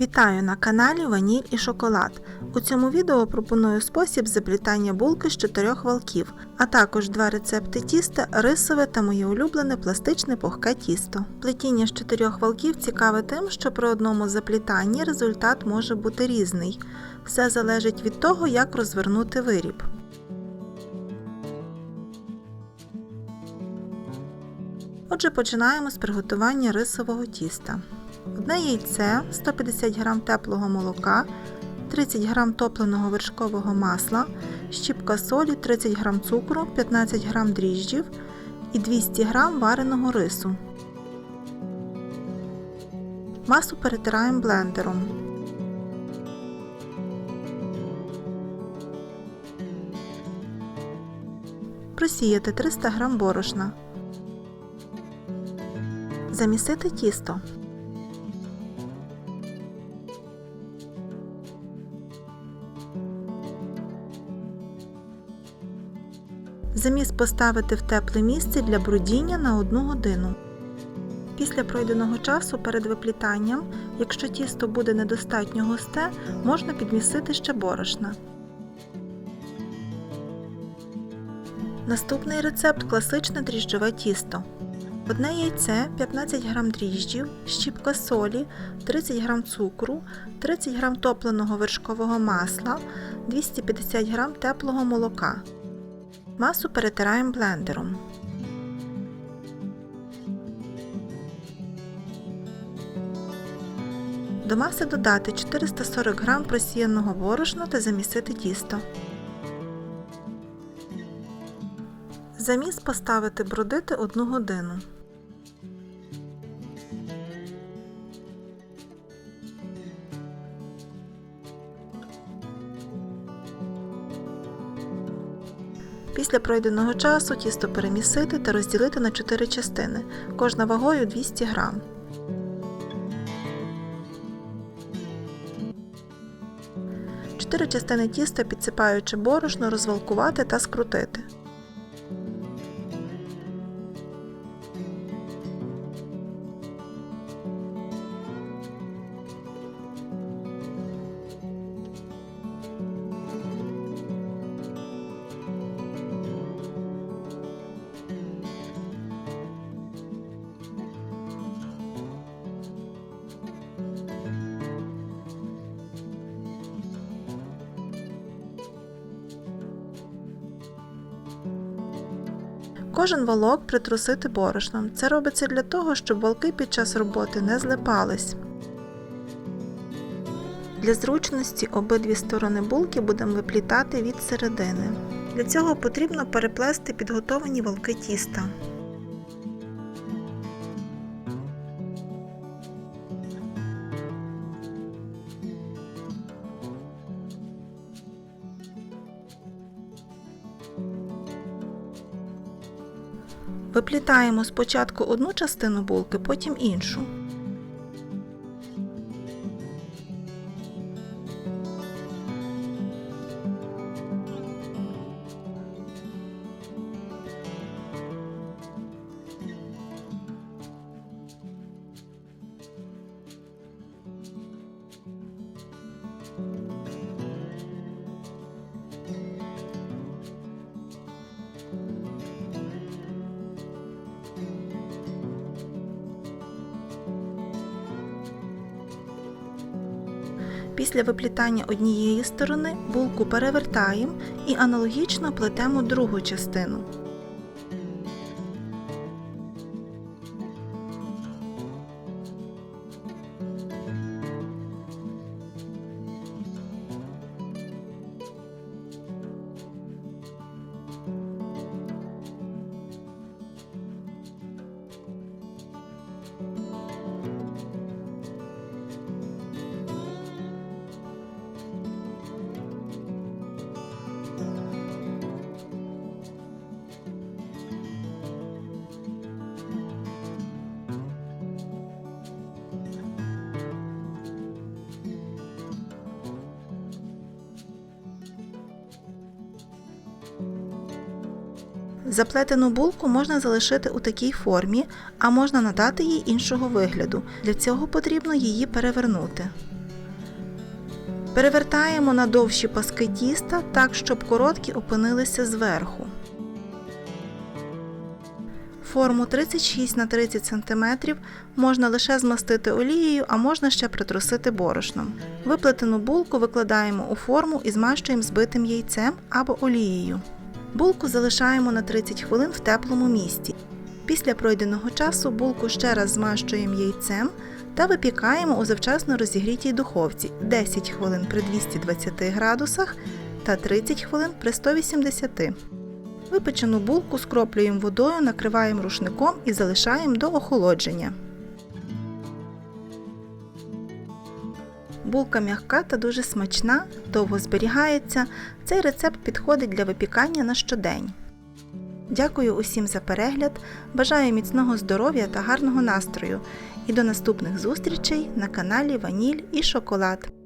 Вітаю на каналі Ваніль і Шоколад. У цьому відео пропоную спосіб заплітання булки з чотирьох валків, а також два рецепти тіста, рисове та моє улюблене пластичне пухке тісто. Плетіння з чотирьох валків цікаве тим, що при одному заплітанні результат може бути різний. Все залежить від того, як розвернути виріб. Отже, починаємо з приготування рисового тіста. Одне яйце, 150 г теплого молока, 30 г топленого вершкового масла, щіпка солі, 30 г цукру, 15 г дріжджів і 200 г вареного рису. Масу перетираємо блендером. Просіяти 300 г борошна. Замісити тісто. Заміс поставити в тепле місце для брудіння на 1 годину. Після пройденого часу перед виплітанням, якщо тісто буде недостатньо густе, можна підмісити ще борошна. Наступний рецепт класичне дріжджове тісто. Одне яйце, 15 г дріжджів, щіпка солі, 30 г цукру, 30 г топленого вершкового масла, 250 г теплого молока. Масу перетираємо блендером. До маси додати 440 г просіяного борошна та замісити тісто. Заміс поставити бродити 1 годину. Після пройденого часу тісто перемісити та розділити на 4 частини, кожна вагою 200 г. Чотири частини тіста, підсипаючи борошно, розвалкувати та скрутити. Кожен волок притрусити борошном. Це робиться для того, щоб валки під час роботи не злипались. Для зручності обидві сторони булки будемо виплітати від середини. Для цього потрібно переплести підготовані волки тіста. Виплітаємо спочатку одну частину булки, потім іншу. Після виплітання однієї сторони булку перевертаємо і аналогічно плетемо другу частину. Заплетену булку можна залишити у такій формі, а можна надати їй іншого вигляду. Для цього потрібно її перевернути. Перевертаємо на довші паски тіста так, щоб короткі опинилися зверху. Форму 36 на 30 см можна лише змастити олією, а можна ще притрусити борошном. Виплетену булку викладаємо у форму і змащуємо збитим яйцем або олією. Булку залишаємо на 30 хвилин в теплому місці. Після пройденого часу булку ще раз змащуємо яйцем та випікаємо у завчасно розігрітій духовці 10 хвилин при 220 градусах та 30 хвилин при 180. Випечену булку скроплюємо водою, накриваємо рушником і залишаємо до охолодження. Булка м'яка та дуже смачна, довго зберігається. Цей рецепт підходить для випікання на щодень. Дякую усім за перегляд. Бажаю міцного здоров'я та гарного настрою. І до наступних зустрічей на каналі Ваніль і Шоколад.